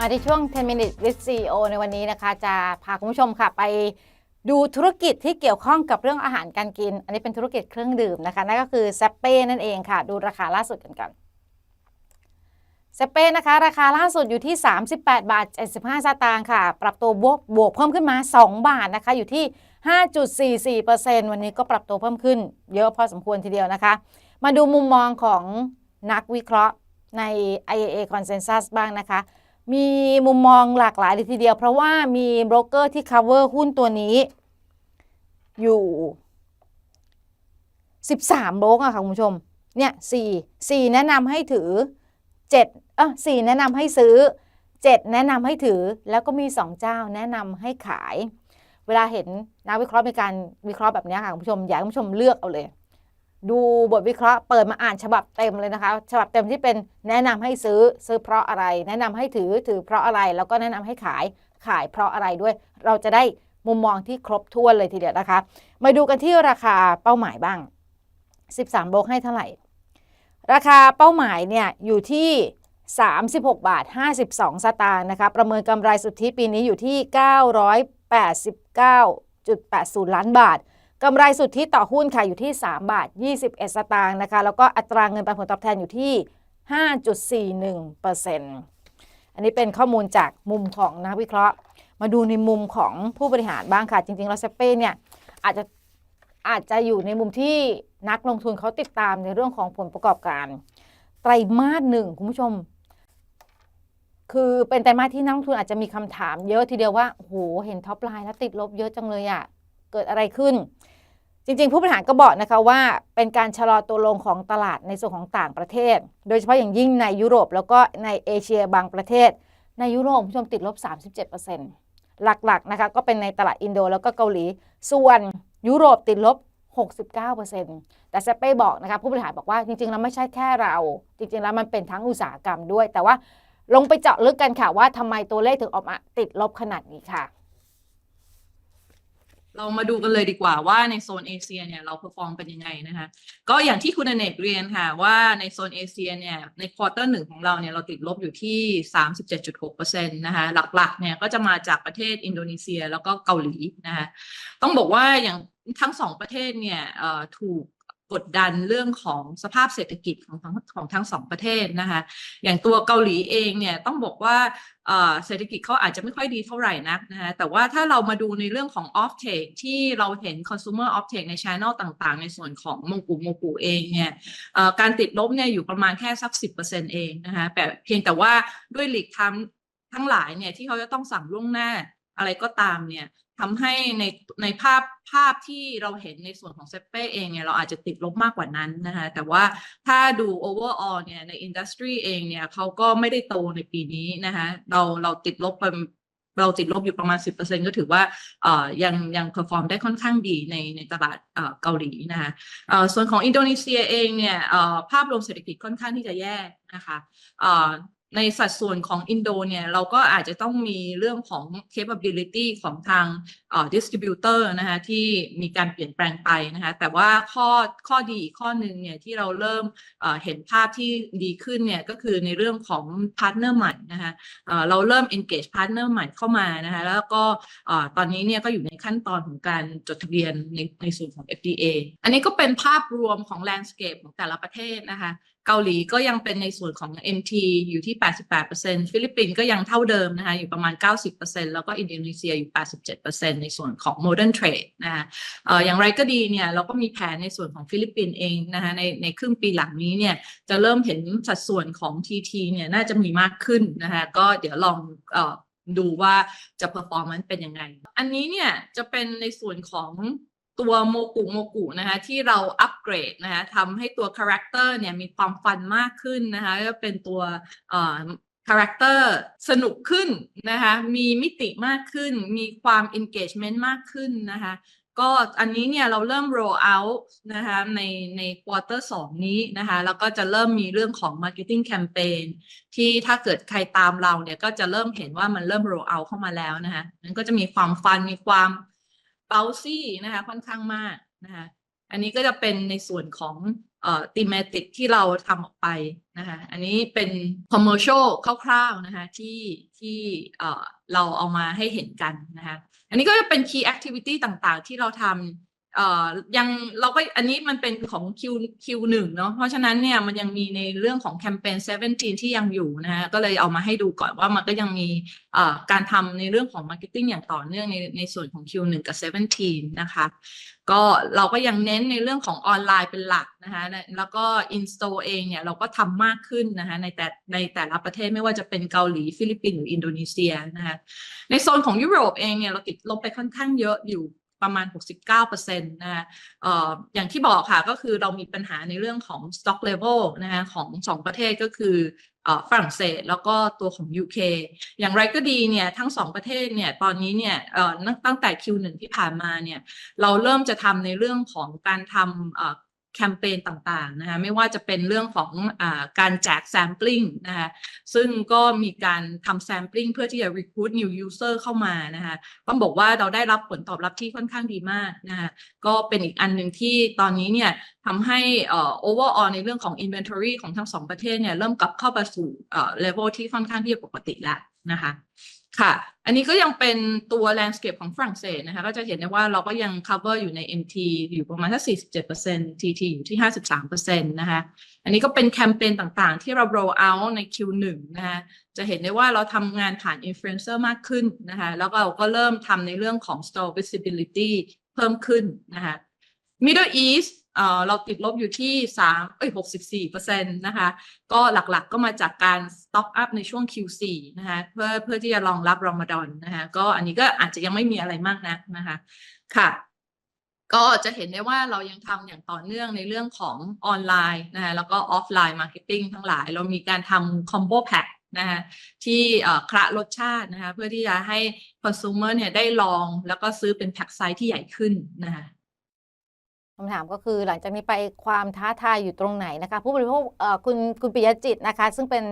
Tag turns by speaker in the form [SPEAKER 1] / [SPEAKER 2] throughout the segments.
[SPEAKER 1] มาที่ช่วง 10 minutes with CEO ในวันนี้นะคะ จะพาคุณผู้ชมค่ะไปดูธุรกิจที่เกี่ยวข้องกับเรื่องอาหารการกิน อันนี้เป็นธุรกิจเครื่องดื่มนะคะนั่นก็คือแซปเป้นั่นเองค่ะ ดูราคาล่าสุดกันก่อนแซปเป้นะคะ ราคาล่าสุดอยู่ที่ 38 บาท 75 สตางค์ค่ะ ปรับตัวบวกบวกเพิ่มขึ้นมา 2 บาทนะคะ อยู่ที่ 5.44%วันนี้ก็ปรับตัวเพิ่มขึ้น เยอะพอสมควรทีเดียวนะคะ มาดูมุมมองของนักวิเคราะห์ใน IAA Consensus บ้างนะคะ มีมุมมองหลากหลายเลยทีเดียว เพราะว่ามีโบรกเกอร์ที่ cover หุ้นตัวนี้ อยู่ 13โบรกอะค่ะคุณผู้ชม เนี่ย4 4แนะนำให้ถือ7เออ4แนะนำให้ซื้อ 7 แนะนำให้ถือแล้วก็มี 2 เจ้าแนะนำให้ขาย เวลาเห็นนักวิเคราะห์มีการวิเคราะห์แบบนี้ค่ะคุณผู้ชมอยากให้คุณผู้ชมเลือกเอาเลย ดูบทวิเคราะห์เปิดมาอ่านฉบับเต็มเลยนะคะ ฉบับเต็มที่เป็นแนะนำให้ซื้อซื้อเพราะอะไร แนะนำให้ถือถือเพราะอะไร แล้วก็แนะนำให้ขายขายเพราะอะไรด้วย เราจะได้มุมมองที่ครบถ้วนเลยทีเดียวนะคะ มาดูกันที่ราคาเป้าหมายบ้าง 13 โบกให้เท่าไหร่ ราคาเป้าหมายเนี่ยอยู่ที่ 36 บาท 52 สตางค์นะคะ ประเมินกำไรสุทธิปีนี้อยู่ที่ 989.80 ล้านบาท กำไรสุทธิต่อหุ้นค่ะอยู่ที่ 3 บาท 21 สตางค์นะคะ แล้วก็อัตราเงินปันผลตอบแทนอยู่ที่ 5.41%อันนี้เป็นข้อมูลจากมุมของนักวิเคราะห์ มาดูในมุมของผู้บริหารบ้างค่ะ จริงๆแล้วเซเป้เนี่ยอาจจะอาจจะอยู่ในมุมที่นักลงทุนเขาติดตามในเรื่องของผลประกอบการ ไตรมาสหนึ่งคุณผู้ชม คือเป็นไตรมาสที่นักลงทุนอาจจะมีคำถามเยอะทีเดียวว่าโหเห็นท็อปไลน์แล้วติดลบเยอะจังเลยอะ่ะ เกิดอะไรขึ้น จริงๆ ผู้บริหารก็บอกนะคะว่าเป็นการชะลอตัวลงของตลาดในส่วนของต่างประเทศ โดยเฉพาะอย่างยิ่งในยุโรปแล้วก็ในเอเชียบางประเทศ ในยุโรปคุณผู้ชมติดลบ 37%หลักๆนะคะก็เป็นในตลาดอินโดแล้วก็เกาหลี ส่วนยุโรปติดลบ69%แต่เซเป้บอกนะคะผู้บริหารบอกว่าจริงๆ แล้วไม่ใช่แค่เรา จริงๆ แล้วมันเป็นทั้งอุตสาหกรรมด้วย แต่ว่าลงไปเจาะลึกกันค่ะว่าทำไมตัวเลขถึงออกมาติดลบขนาดนี้ค่ะ
[SPEAKER 2] เรามาดูกันเลยดีกว่าว่าในโซนเอเชียเนี่ยเราเพอร์ฟอร์มเป็นยังไงนะคะก็อย่างที่คุณอเนกเรียนค่ะว่าในโซนเอเชียเนี่ยในควอเตอร์หนึ่งของเราเนี่ยเราติดลบอยู่ที่ 37.6%นะคะหลักๆเนี่ยก็จะมาจากประเทศอินโดนีเซียแล้วก็เกาหลีนะคะต้องบอกว่าอย่างทั้งสองประเทศเนี่ยเอ่อถูก กดดันเรื่องของสภาพเศรษฐกิจของทั้งของทั้งสองประเทศนะคะอย่างตัวเกาหลีเองเนี่ยต้องบอกว่าเศรษฐกิจเขาอาจจะไม่ค่อยดีเท่าไหร่นักนะคะแต่ว่าถ้าเรามาดูในเรื่องของ off take ที่เราเห็น consumer off take ใน channel ต่างๆ ในส่วนของโมกุโมกุเองเนี่ยการติดลบเนี่ยอยู่ประมาณแค่สัก 10%เองนะคะแต่เพียงแต่ว่าด้วยหลีกทำทั้งหลายเนี่ยที่เขาจะต้องสั่งล่วงหน้าอะไรก็ตามเนี่ย ทำให้ในในภาพภาพที่เราเห็นในส่วนของเซเป้เองเนี่ยเราอาจจะติดลบมากกว่านั้นนะคะแต่ว่าถ้าดู overall เนี่ยในอินดัสทรีเองเนี่ยเขาก็ไม่ได้โตในปีนี้นะคะเราเราติดลบไปเราติดลบอยู่ประมาณ 10%ก็ถือว่าเอ่อยังยัง perform ได้ค่อนข้างดีในในตลาดเอ่อเกาหลีนะคะเอ่อส่วนของอินโดนีเซียเองเนี่ยเอ่อภาพรวมเศรษฐกิจค่อนข้างที่จะแย่นะคะเอ่อ ในสัดส่วนของอินโดเนี่ยเราก็อาจจะต้องมีเรื่องของ capability ของทางเอ่อ distributor นะคะที่มีการเปลี่ยนแปลงไปนะคะแต่ว่าข้อข้อดีอีกข้อหนึ่งเนี่ยที่เราเริ่มเห็นภาพที่ดีขึ้นเนี่ยก็คือในเรื่องของ partner ใหม่นะคะเอ่อเราเริ่ม engage partner ใหม่เข้ามานะคะแล้วก็ตอนนี้เนี่ยก็อยู่ในขั้นตอนของการจดทะเบียนในในส่วนของ FDA อันนี้ก็เป็นภาพรวมของ landscape ของแต่ละประเทศนะคะ เกาหลีก็ยังเป็นในส่วนของ MT อยู่ที่ 88%ฟิลิปปินส์ก็ยังเท่าเดิมนะคะอยู่ประมาณ 90%แล้วก็อินโดนีเซียอยู่ 87%ในส่วนของ Modern Trade นะคะออย่างไรก็ดีเนี่ยเราก็มีแผนในส่วนของฟิลิปปินส์เองนะคะในในครึ่งปีหลังนี้เนี่ยจะเริ่มเห็นสัดส่วนของ TT เนี่ยน่าจะมีมากขึ้นนะคะก็เดี๋ยวลองดูว่าจะ performance เป็นยังไง อันนี้เนี่ยจะเป็นในส่วนของ ตัวโมกุโมกุนะคะที่เราอัปเกรดนะคะทำให้ตัวคาแรคเตอร์เนี่ยมีความฟันมากขึ้นนะคะก็เป็นตัวคาแรคเตอร์สนุกขึ้นนะคะมีมิติมากขึ้น มีความ engagement มากขึ้นนะคะก็อันนี้เนี่ยเราเริ่ม roll out นะคะในใน quarter 2 นี้นะคะแล้วก็จะเริ่มมีเรื่องของ marketing campaign ที่ถ้าเกิดใครตามเราเนี่ยก็จะเริ่มเห็นว่ามันเริ่ม roll out เข้ามาแล้วนะคะมันก็จะมีความฟันมีความ เบาซี่นะคะค่อนข้างมากนะคะอันนี้ก็จะเป็นในส่วนของเอ่อ thematic ที่เราทำออกไปนะคะอันนี้เป็น commercial คร่าวๆนะคะที่ที่เอ่อเราเอามาให้เห็นกันนะคะอันนี้ก็จะเป็น key activity ต่างๆ ที่เราทำ เอ่อยังเราก็อันนี้มันเป็นของ Q Q1 เนาะเพราะฉะนั้นเนี่ยมันยังมีในเรื่องของแคมเปญ17 ที่ยังอยู่นะฮะก็เลยเอามาให้ดูก่อนว่ามันก็ยังมีเอ่อการทำในเรื่องของ Marketing อย่างต่อเนื่องในในส่วนของ Q1 กับ 17 นะคะ ก็เราก็ยังเน้นในเรื่องของออนไลน์เป็นหลักนะคะและแล้วก็ install เองเนี่ยเราก็ทำมากขึ้นนะคะในแต่ในแต่ละประเทศไม่ว่าจะเป็นเกาหลีฟิลิปปินส์หรืออินโดนีเซียนะคะในโซนของยุโรปเองเนี่ยเราติดลบไปค่อนข้างเยอะอยู่ ประมาณ 69%นะคะอย่างที่บอกค่ะก็คือเรามีปัญหาในเรื่องของ stock level นะคะของสองประเทศก็คือฝรั่งเศสแล้วก็ตัวของ UK อย่างไรก็ดีเนี่ยทั้งสองประเทศเนี่ยตอนนี้เนี่ยตั้งแต่ Q1 ที่ผ่านมาเนี่ยเราเริ่มจะทำในเรื่องของการทำ แคมเปญต่างๆนะคะไม่ว่าจะเป็นเรื่องของอการแจก sampling นะคะซึ่งก็มีการทำ sampling เพื่อที่จะ recruit new user เข้ามานะคะต้องบอกว่าเราได้รับผลตอบรับที่ค่อนข้างดีมากนะคะก็เป็นอีกอันหนึ่งที่ตอนนี้เนี่ยทำให้ overall ในเรื่องของ inventory ของทั้งสองประเทศเนี่ยเริ่มกลับเข้าไปสู่ level ที่ค่อนข้างที่จะปกติแล้วนะคะ ค่ะ อันนี้ก็ยังเป็นตัว landscape ของฝรั่งเศสนะคะ ก็จะเห็นได้ว่าเราก็ยัง cover อยู่ใน MT อยู่ประมาณถ้า47% TT อยู่ที่ 53%นะคะ อันนี้ก็เป็นแคมเปญต่างๆ ที่เรา roll out ใน Q1 นะคะ จะเห็นได้ว่าเราทำงานผ่าน influencer มากขึ้นนะคะ แล้วก็เราก็เริ่มทำในเรื่องของ store visibility เพิ่มขึ้นนะคะ Middle East เราติดลบอยู่ที่3เอ้ย64เปอร์เซ็นต์นะคะ ก็หลักๆก็มาจากการ stock up ในช่วง Q4 นะคะเพื่อเพื่อที่จะรองรับรอมฎอนนะคะก็อันนี้ก็อาจจะยังไม่มีอะไรมากนักนะคะค่ะก็จะเห็นได้ว่าเรายังทำอย่างต่อเนื่องในเรื่องของออนไลน์นะคะแล้วก็ออฟไลน์มาร์เก็ตติ้งทั้งหลาย เรามีการทำคอมโบแพ็คนะคะที่คละรสชาตินะคะเพื่อที่จะให้ consumer เนี่ยได้ลองแล้วก็ซื้อเป็นแพ็คไซส์ที่ใหญ่ขึ้นนะคะ
[SPEAKER 1] คำถามก็คือหลังจากนี้ไปความท้าทายอยู่ตรงไหนนะคะ ผู้บริโภคคุณคุณปิยจิตนะคะ ซึ่งเป็น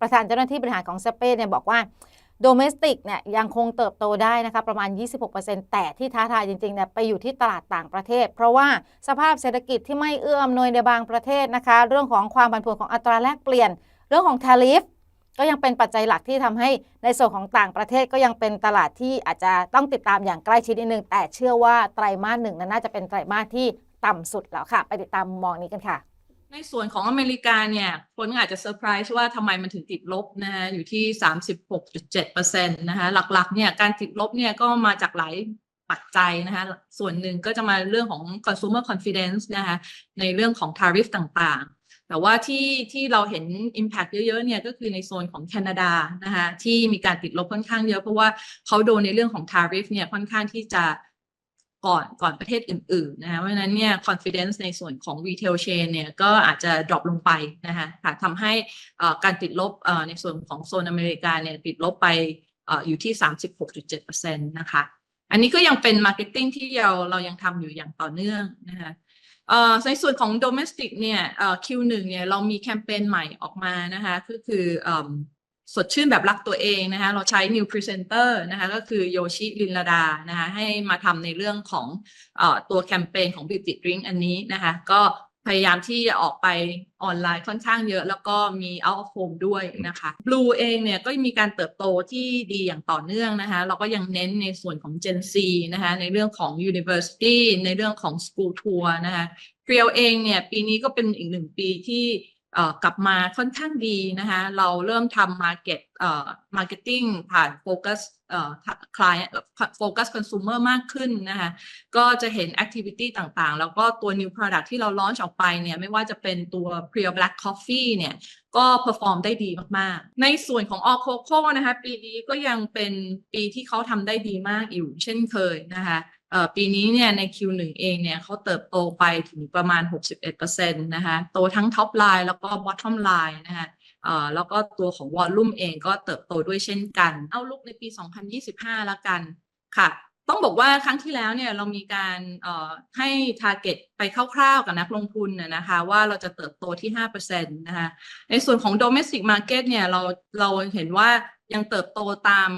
[SPEAKER 1] ประธานเจ้าหน้าที่บริหารของสเปนเนี่ยบอกว่าโดเมสติกเนี่ยยังคงเติบโตได้นะคะประมาณ 26%แต่ที่ท้าทายจริงๆเนี่ยไปอยู่ที่ตลาดต่างประเทศ เพราะว่าสภาพเศรษฐกิจที่ไม่เอื้ออำนวยในบางประเทศนะคะ เรื่องของความผันผวนของอัตราแลกเปลี่ยน เรื่องของทาริฟ ก็ยังเป็นปัจจัยหลักที่ทำให้ในส่วนของต่างประเทศก็ยังเป็นตลาดที่อาจจะต้องติดตามอย่างใกล้ชิดนิดนึง แต่เชื่อว่าไตรมาสหนึ่งนั้นน่าจะเป็นไตรมาสที่ต่ำสุดแล้วค่ะ ไปติดตามมองนี้กันค่ะ
[SPEAKER 2] ในส่วนของอเมริกาเนี่ย คนอาจจะเซอร์ไพรส์ว่าทำไมมันถึงติดลบนะฮะอยู่ที่ 36.7%นะคะหลักๆเนี่ยการติดลบเนี่ยก็มาจากหลายปัจจัยนะคะส่วนหนึ่งก็จะมาเรื่องของ consumer confidence นะคะในเรื่องของ tariff ต่าง แต่ว่าที่ที่เราเห็น impact เยอะๆเนี่ยก็คือในโซนของแคนาดานะคะที่มีการติดลบค่อนข้างเยอะ เพราะว่าเขาโดนในเรื่องของ tariff เนี่ยค่อนข้างที่จะก่อนก่อนประเทศอื่นๆนะคะเพราะฉะนั้นเนี่ย confidence ในส่วนของ retail chain เนี่ยก็อาจจะ drop ลงไปนะคะทำให้อ่อการติดลบอ่อในส่วนของโซนอเมริกาเนี่ยติดลบไปอ่ออยู่ที่ 36.7%นะคะ อันนี้ก็ยังเป็น marketing ที่เราเรายังทำอยู่อย่างต่อเนื่องนะคะ ในส่วนของ domestic เนี่ย Q1 เนี่ยเรามีแคมเปญใหม่ออกมานะคะก็คืออสดชื่นแบบรักตัวเองนะคะเราใช้ new presenter นะคะก็คือโยชิลินลาดานะคะให้มาทำในเรื่องของอตัวแคมเปญของ Beauty Drink อันนี้นะคะก็ พยายามที่จะออกไปออนไลน์ค่อนข้างเยอะ แล้วก็มี out of home ด้วยนะคะ Blue เองเนี่ยก็มีการเติบโตที่ดีอย่างต่อเนื่องนะคะ เราก็ยังเน้นในส่วนของ Gen Z นะคะ ในเรื่องของ University ในเรื่องของ School Tour นะคะเรียวเองเนี่ยปีนี้ก็เป็นอีกหนึ่งปีที่ กลับมาค่อนข้างดีนะคะเราเริ่มทำ market เอ่อ marketing ผ่านโฟกัสเอ่อ client โฟกัส consumer มากขึ้นนะคะก็จะเห็น activity ต่างๆ แล้วก็ตัว new product ที่เรา launch ออกไปเนี่ยไม่ว่าจะเป็นตัว Pure Black Coffee เนี่ยก็ perform ได้ดีมากๆ ในส่วนของ All Coco นะคะปีนี้ก็ยังเป็นปีที่เขาทำได้ดีมากอยู่เช่นเคยนะคะ ปีนี้เนี่ยใน Q1 เองเนี่ยเขาเติบโตไปถึงประมาณ 61%นะคะโตทั้ง Top Line แล้วก็ Bottom Line นะคะแล้วก็ตัวของ Volume เองก็เติบโตด้วยเช่นกัน เอาลุกในปี 2025แล้วกันค่ะ ต้องบอกว่าครั้งที่แล้วเนี่ยเรามีการให้ target ไปคร่าวๆกับนักลงทุนนะนะคะว่าเราจะเติบโตที่ 5%นะคะในส่วนของ domestic market เนี่ยเราเราเห็นว่า ยังเติบโตตาม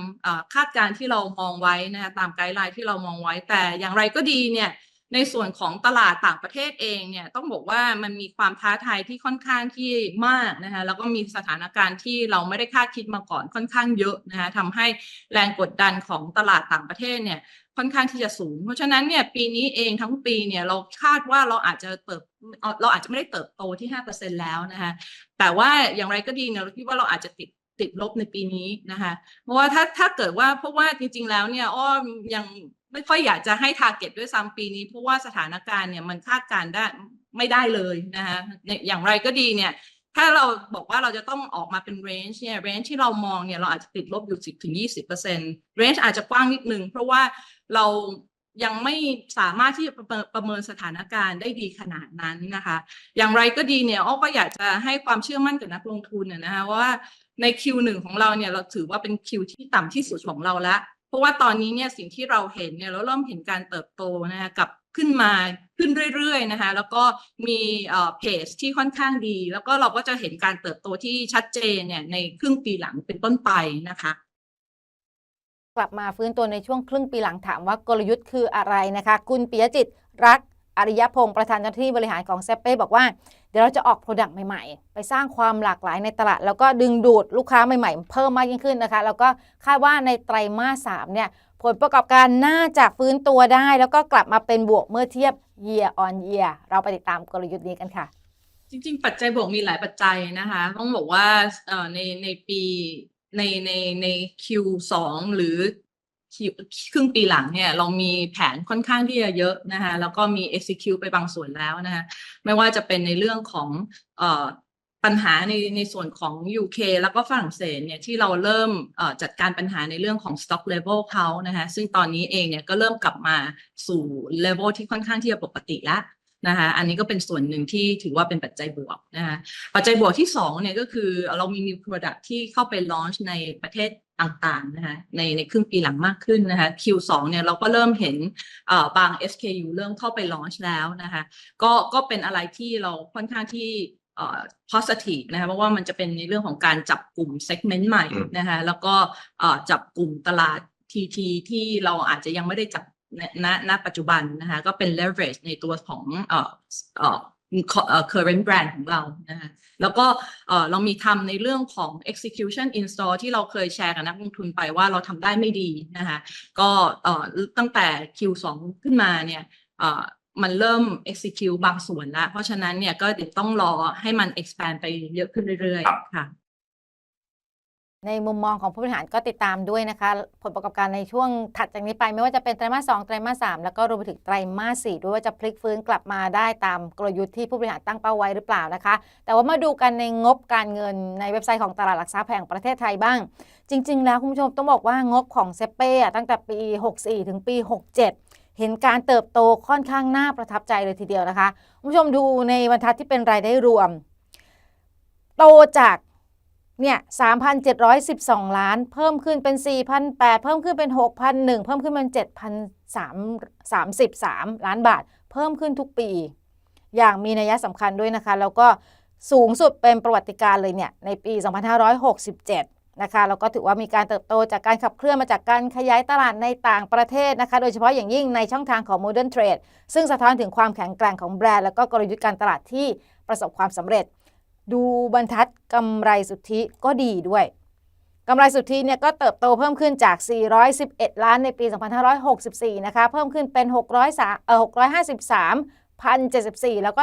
[SPEAKER 2] คาดการณ์ที่เรามองไว้นะคะตามไกด์ไลน์ที่เรามองไว้แต่อย่างไรก็ดีเนี่ยในส่วนของตลาดต่างประเทศเองเนี่ยต้องบอกว่ามันมีความท้าทายที่ค่อนข้างที่มากนะคะแล้วก็มีสถานการณ์ที่เราไม่ได้คาดคิดมาก่อนค่อนข้างเยอะนะคะทำให้แรงกดดันของตลาดต่างประเทศเนี่ยค่อนข้างที่จะสูง เพราะฉะนั้นเนี่ยปีนี้เองทั้งปีเนี่ยเราคาดว่าเราอาจจะเติบเราอาจจะไม่ได้เติบโตที่ห้าเปอร์เซ็นแล้วนะคะแต่ว่าอย่างไรก็ดีเนี่ยเราคิดว่าเราอาจจะติด ติดลบในปีนี้นะคะเพราะว่าถ้าถ้าเกิดว่าเพราะว่าจริง ๆ แล้วเนี่ยอ้อยังไม่ค่อยอยากจะให้ทาร์เก็ตด้วยซ้ำปีนี้ เพราะว่าสถานการณ์เนี่ยมันคาดการณ์ได้ไม่ได้เลยนะคะอย่างไรก็ดีเนี่ยถ้าเราบอกว่าเราจะต้องออกมาเป็น range เนี่ย range ที่เรามองเนี่ยเราอาจจะติดลบอยู่ 10ถึง20เปอร์เซ็นต์ range อาจจะกว้างนิดนึง เพราะว่าเรายังไม่สามารถที่จะประเมินสถานการณ์ได้ดีขนาดนั้นนะคะ อย่างไรก็ดีเนี่ยอ้อก็อยากจะให้ความเชื่อมั่นกับนักลงทุนนนะคะว่า ใน Q1 ของเราเนี่ยเราถือว่าเป็น Q ที่ต่ำที่สุดของเราละเพราะว่าตอนนี้เนี่ยสิ่งที่เราเห็นเนี่ยเราเริ่มเห็นการเติบโตนะคะกับขึ้นมาขึ้นเรื่อยๆนะคะแล้วก็มีอ่อเพจที่ค่อนข้างดี แล้วก็เราก็จะเห็นการเติบโตที่ชัดเจนเนี่ยในครึ่งปีหลังเป็นต้นไปนะคะ
[SPEAKER 1] กลับมาฟื้นตัวในช่วงครึ่งปีหลังถามว่ากลยุทธ์คืออะไรนะคะ คุณปิยจิตรัก อริยพงศ์ประธานเจ้าหน้าที่บริหารของเซเป้บอกว่า เดี๋ยวเราจะออกโปรดักต์ใหม่ๆ ไปสร้างความหลากหลายในตลาด แล้วก็ดึงดูดลูกค้าใหม่ๆ เพิ่มมากยิ่งขึ้นนะคะ แล้วก็คาดว่าในไตรมาสสามเนี่ยผลประกอบการน่าจะฟื้นตัวได้ แล้วก็กลับมาเป็นบวกเมื่อเทียบ year on year เราไปติดตามกลยุทธ์นี้กันค่ะ
[SPEAKER 2] จริงๆ ปัจจัยบวกมีหลายปัจจัยนะคะ ต้องบอกว่าในในปีในในใน Q2 หรือ ครึ่งปีหลังเนี่ยเรามีแผนค่อนข้างที่จะเยอะนะคะแล้วก็มี execute ไปบางส่วนแล้วนะคะไม่ว่าจะเป็นในเรื่องของอปัญหาในในส่วนของ UK แล้วก็ฝรั่งเศสเนี่ยที่เราเริ่มจัดการปัญหาในเรื่องของ stock level เขานะคะซึ่งตอนนี้เองเนี่ยก็เริ่มกลับมาสู่ level ที่ค่อนข้างที่จะปกติแล้ว นะคะอันนี้ก็เป็นส่วนหนึ่งที่ถือว่าเป็นปัจจัยบวกนะคะปัจจัยบวกที่สองเนี่ยก็คือเรามี new product ที่เข้าไป launch ในประเทศต่างๆนะคะในในครึ่งปีหลังมากขึ้นนะคะ Q2 เนี่ยเราก็เริ่มเห็นเอ่อบาง SKU เริ่มเข้าไป launch แล้วนะคะก็ก็เป็นอะไรที่เราค่อนข้างที่เอ่อ positive นะคะเพราะว่ามันจะเป็นในเรื่องของการจับกลุ่ม segment ใหม่
[SPEAKER 3] อืม
[SPEAKER 2] นะคะแล้วก็เอ่อจับกลุ่มตลาด TT ที่เราอาจจะยังไม่ได้จับ ณณปัจจุบันนะคะก็เป็น leverage ในตัวของเอ่อเอ่อเอ่อ current brand ของเรานะคะแล้วก็เอ่อเรามีทำในเรื่องของ execution in store ที่เราเคยแชร์กับนักลงทุนไปว่าเราทำได้ไม่ดีนะคะก็เอ่อตั้งแต่ Q2 ขึ้นมาเนี่ยเอ่อมันเริ่ม execute บางส่วนแล้ว เพราะฉะนั้นเนี่ยก็เดี๋ยวต้องรอให้มัน expand ไปเยอะขึ้นเรื่อยๆค่ะ
[SPEAKER 1] ในมุมมองของผู้บริหารก็ติดตามด้วยนะคะ ผลประกอบการในช่วงถัดจากนี้ไปไม่ว่าจะเป็นไตรมาสสองไตรมาสสามแล้วก็รวมไปถึงไตรมาสสี่ด้วยว่าจะพลิกฟื้นกลับมาได้ตามกลยุทธ์ที่ผู้บริหารตั้งเป้าไว้หรือเปล่านะคะ แต่ว่ามาดูกันในงบการเงินในเว็บไซต์ของตลาดหลักทรัพย์แห่งประเทศไทยบ้าง จริง ๆ แล้วคุณผู้ชมต้องบอกว่างบของเซเป้ตั้งแต่ปี 64 ถึงปี 67เห็นการเติบโตค่อนข้างน่าประทับใจเลยทีเดียวนะคะ คุณผู้ชมดูในบรรทัดที่เป็นรายได้รวม โตจาก เนี่ย3,712ล้าน เพิ่มขึ้นเป็น4,008เพิ่มขึ้นเป็น6,001เพิ่มขึ้นเป็น7,033ล้านบาท เพิ่มขึ้นทุกปี อย่างมีนัยสำคัญด้วยนะคะ แล้วก็สูงสุดเป็นประวัติการเลยเนี่ย ในปี 2567 นะคะ แล้วก็ถือว่ามีการเติบโตจากการขับเคลื่อนมาจากการขยายตลาดในต่างประเทศนะคะ โดยเฉพาะอย่างยิ่งในช่องทางของ Modern Trade ซึ่งสะท้อนถึงความแข็งแกร่งของแบรนด์ แล้วก็กลยุทธ์การตลาดที่ประสบความสำเร็จ ดูบรรทัดกำไรสุทธิก็ดีด้วยกำไรสุทธิเนี่ยก็เติบโตเพิ่มขึ้นจาก 411 ล้านในปี 2564 นะคะ เพิ่มขึ้นเป็น 603เอ่อ653 1,074 แล้วก็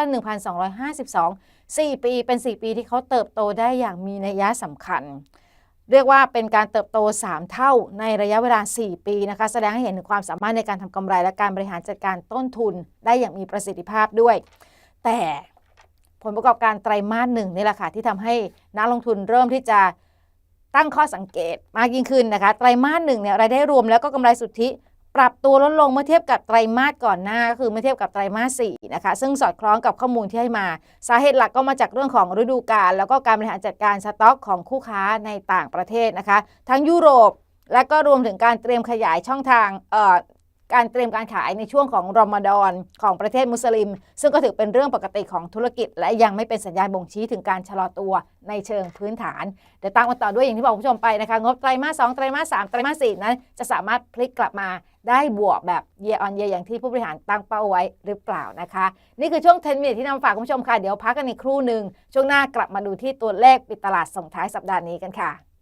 [SPEAKER 1] 1,252 4 ปี เป็น 4 ปีที่เขาเติบโตได้อย่างมีนัยสำคัญ เรียกว่าเป็นการเติบโต 3 เท่าในระยะเวลา 4 ปีนะคะ แสดงให้เห็นถึงความสามารถในการทำกำไรและการบริหารจัดการต้นทุนได้อย่างมีประสิทธิภาพด้วย แต่ ผลประกอบการไตรมาสหนึ่งนี่แหละค่ะที่ทำให้นักลงทุนเริ่มที่จะตั้งข้อสังเกตมากยิ่งขึ้นนะคะ ไตรมาสหนึ่งเนี่ยรายได้รวมแล้วก็กำไรสุทธิปรับตัวลดลงเมื่อเทียบกับไตรมาสก่อนหน้าก็คือเมื่อเทียบกับไตรมาสสี่นะคะ ซึ่งสอดคล้องกับข้อมูลที่ให้มา สาเหตุหลักก็มาจากเรื่องของฤดูกาลแล้วก็การบริหารจัดการสต็อกของคู่ค้าในต่างประเทศนะคะ ทั้งยุโรปและก็รวมถึงการเตรียมขยายช่องทางเอ่อ การเตรียมการขายในช่วงของรอมฎอนของประเทศมุสลิม ซึ่งก็ถือเป็นเรื่องปกติของธุรกิจ และยังไม่เป็นสัญญาณบ่งชี้ถึงการชะลอตัวในเชิงพื้นฐาน เดี๋ยวตามกันต่อด้วยอย่างที่บอกผู้ชมไปนะคะ งบไตรมาส2ไตรมาส3ไตรมาส4นั้น จะสามารถพลิกกลับมาได้บวกแบบ year on year อย่างที่ผู้บริหารตั้งเป้าไว้หรือเปล่านะคะ นี่คือช่วง 10 minute ที่นำมาฝากคุณผู้ชมค่ะ เดี๋ยวพักกันอีกครู่หนึ่งช่วงหน้ากลับมาดูที่ตัวเลขปิดตลาดส่งท้ายสัปดาห์นี้กันค่ะ